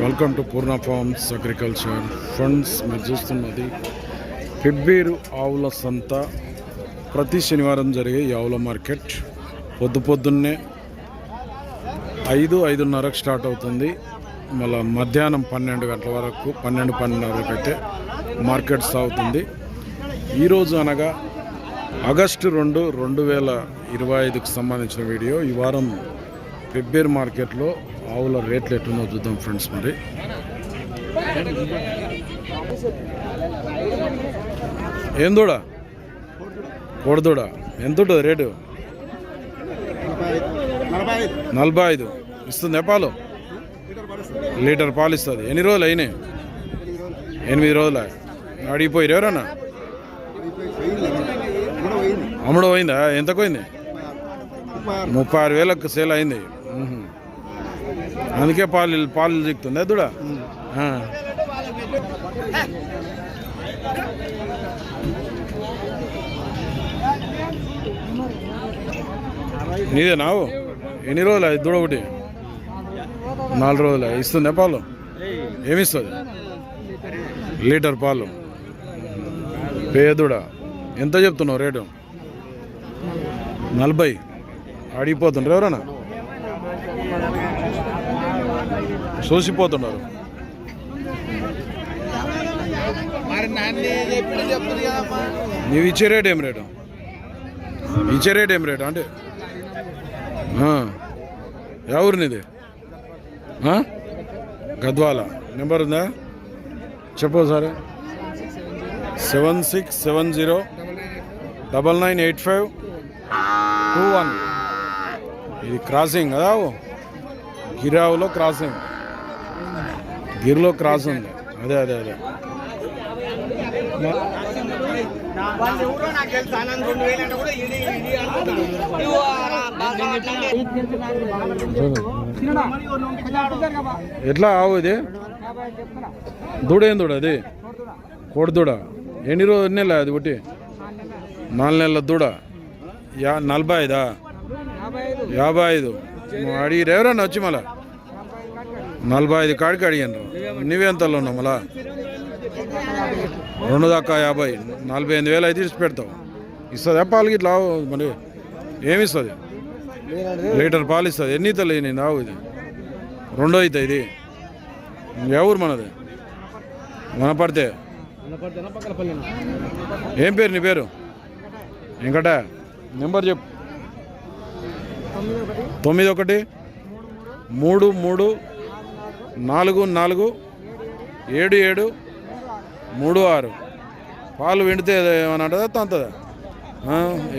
Welcome to Purna farms agriculture. Friends మీరు చూస్తున్నది పెబ్బేరు ఆవుల సంత. ప్రతి శనివారం జరిగే ఈ ఆవుల మార్కెట్ పొద్దు పొద్దున్నే ఐదు ఐదున్నరకు స్టార్ట్ అవుతుంది. మళ్ళీ మధ్యాహ్నం పన్నెండు గంటల వరకు పన్నెండు పన్నెండు వరకు అయితే మార్కెట్ సాగుతుంది. ఈరోజు అనగా ఆగస్టు రెండు రెండు వేల ఇరవై ఐదుకు సంబంధించిన వీడియో. ఈ వారం పెబ్బేర్ మార్కెట్లో ఆవుల రేట్లు ఎట్లుందో చూద్దాం ఫ్రెండ్స్ మరి. ఏం దూడ? కోడదూడ ఎంత ఉంటుంది రేటు? నలభై ఐదు. ఇస్తుంది పాలు? లీటర్ పాలు ఇస్తుంది. ఎన్ని రోజులు అయినాయి? ఎనిమిది రోజుల. అడిగిపోయారు ఎవరన్నా? అమ్ముడు పోయిందా? ఎంతకు పోయింది? ముప్పై ఆరు వేలకు సేల్ అయింది. అందుకే పాలు పాలు దిగుతుంది దూడ? నీదేనా నీదే నావు? ఎన్ని రోజులు అది దూడ ఒకటి? నాలుగు రోజులు ఇస్తుందా పాలు? ఏమిస్తుంది? లీటర్ పాలు. పేదుడా ఎంత చెప్తున్నావు రేటు? నలభై. అడిగిపోతుండ్రు ఎవరన్నా? చూసిపోతున్నారు నీవు ఇచ్చే రేట్ ఏం రేటు? ఇచ్చే రేట్ ఏం రేటు అంటే? ఆ. ఎవరు నీది? ఆ? గద్వాల. నెంబర్ ఉందా? చెప్పు సరే seven six seven zero double nine eight five two one. ఇది క్రాసింగ్ కదా? గిరావులో క్రాసింగ్. గిరిలో క్రాస్ ఉంది అదే అదే అదే వాళ్ళు ఎవరో నాకు తెలుసు ఆనంద్ రెండు వేలు అంటే కూడా ఇది ఇది అనుకుంటాను. ఇవ్వు ఆరా, బాగా అట్లానే. ఎట్లా ఆవు ఇది దూడ ఏం దూడ అది కోడి దూడ ఎన్ని రోజు ఎన్ని నెలలు అది ఒకటి నాలుగు నెలల దూడ యా నలభై ఐదా యాభై ఐదు అడిగి ఎవరన్నా వచ్చి మళ్ళా నలభై ఐదు కాడికి అడిగాను నువ్వెంతలో ఉన్నావు మళ్ళా? రెండు దాకా యాభై. నలభై ఎనిమిది వేలు అయితే ఇచ్చి పెడతావు ఇస్తుంది పాలు ఇట్లా మరి ఏమి ఇస్తుంది లీటర్ పాలు ఇస్తుంది. ఎన్ని ఇతలు నేను ఆవు ఇది? రెండో అవుతుంది ఇది. ఎవరు మనది? మన పడితే ఏం పేరు నీ పేరు? వెంకట నెంబర్ చెప్పు. తొమ్మిది ఒకటి. మూడు మూడు. నాలుగు నాలుగు ఏడు ఏడు మూడు ఆరు. పాలు వెండితే ఏమన్నా అంటుందా తంతదా?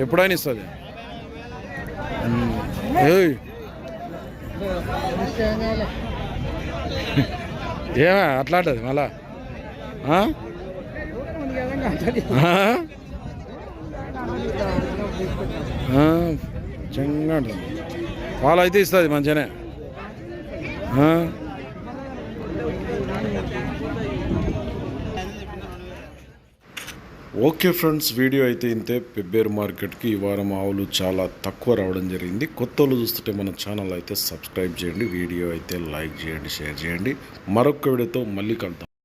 ఎప్పుడైనా ఇస్తుంది. ఏయ్. ఏమే అట్లాంటది మళ్ళా? చంగా ఉంటుంది పాలు అయితే ఇస్తుంది మంచిగానే. ఓకే ఫ్రెండ్స్ వీడియో అయితే ఇంతే. పెబ్బేరు మార్కెట్కి ఈ వారం ఆవులు చాలా తక్కువ రావడం జరిగింది. కొత్త వాళ్ళు చూస్తుంటే మన ఛానల్ అయితే సబ్స్క్రైబ్ చేయండి వీడియో అయితే లైక్ చేయండి షేర్ చేయండి. మరొక వీడియోతో మళ్ళీ కలుద్దాం.